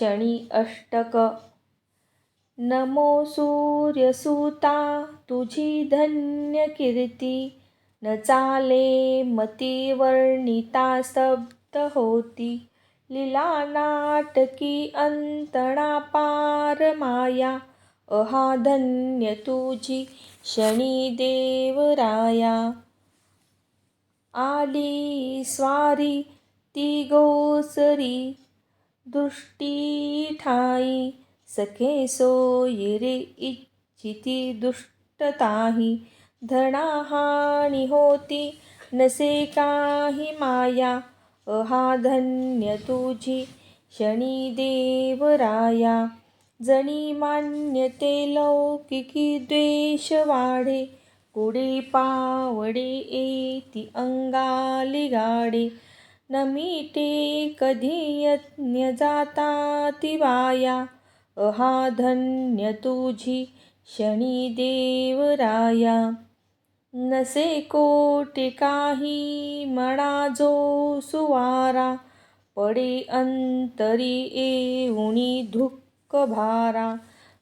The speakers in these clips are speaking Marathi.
शनि अष्टक। नमो सूर्यसुता तुझी धन्य कीर्ती न चाले मती वर्णिता स्तब्ध होती। लीला नाटकी अंतणा पार माया। अहा धन्य तुझी शनी देवराया। आली स्वारी ती गोसरी। दृष्टी ठाई सखे सोयी रे इच्छिती दुष्टताही धनाहानी होती नसे काही माया अहा धन्य तुझी शनी देवराया जणी मान्यते लौकिकी द्वेष वाढे कुडे पावडे येती अंगाली गाडे. न मिटे कधी यज्ञ जाता ती वाया अहा धन्य तुझी शनी देवराया. नसे कोटे काही म्हणा जो सुवारा. पडे अंतरी येऊणी धुक्क भारा.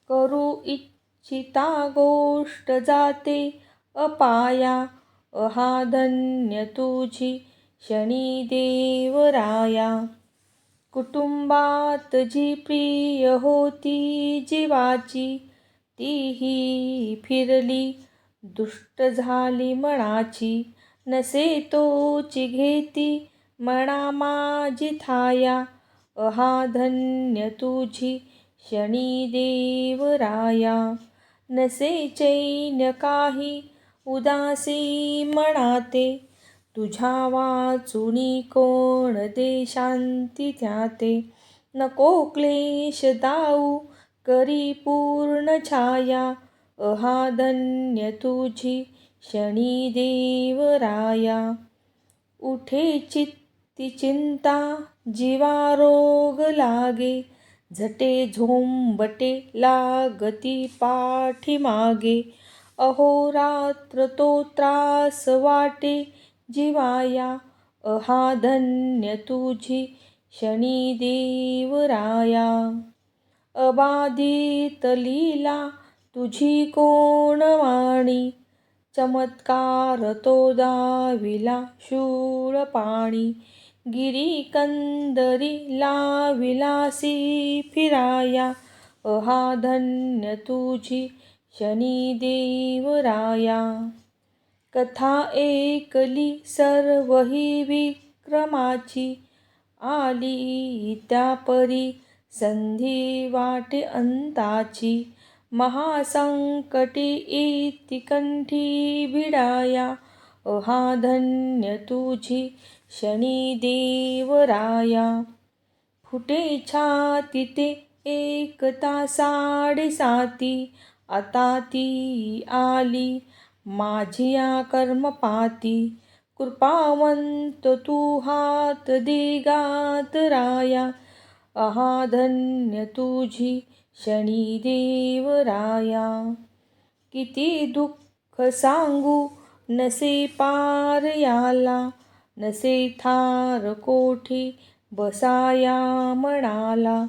करू इच्छिता गोष्ट जाते अपाया. अहा धन्य तुझी शनिदेवराया कुटुंबात जी प्रिय होती जीवाची तीही फिरली. दुष्ट झाली मनाची नसे तोची घेती. म्हणा माझी थाया अहा धन्य तुझी शनिदेवराया. नसे चैन्य काही उदासी मनाते तुझ्या वाचुनी कोण दे शांती त्याते? नको क्लेश दाऊ करी पूर्ण छाया. अहा धन्य तुझी शनी देवराया उठे चित्ती चिंता जीवा रोग लागे. झटे झोंबटे लागती पाठीमागे. अहोरात्र तो त्रास वाटे. जीवाया। अहा धन्य तुझी शनी देवराया। अबाधित लीला तुझी कोण वाणी? चमत्कार तो दाविला शूळ पाणी। गिरी कंदरी लाविलासी फिराया। अहा धन्य तुझी शनी देवराया। कथा ऐकली सर्व ही विक्रमाची आली. त्या परी संधी वाटे अंताची. महासंकटी इति कंठी भिडाया. अहा धन्य तुझी शनी देवराया. फुटे छाती ते एकता साडेसाती आता ती आली. माझिया कर्मपाती कृपावंत तू हात दिगात राया. अहा धन्य तुझी शनी देवराया किती दुःख सांगू नसे पार याला नसे थार कोठी बसाया म्हणाला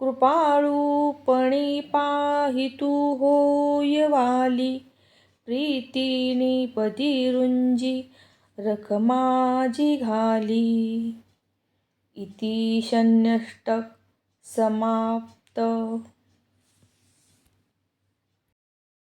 कृपाळूपणे पाहि तू होय वाली प्रीतीनी पदी रुंजी रखमाजी घाली. इति शन्यष्टक समाप्त.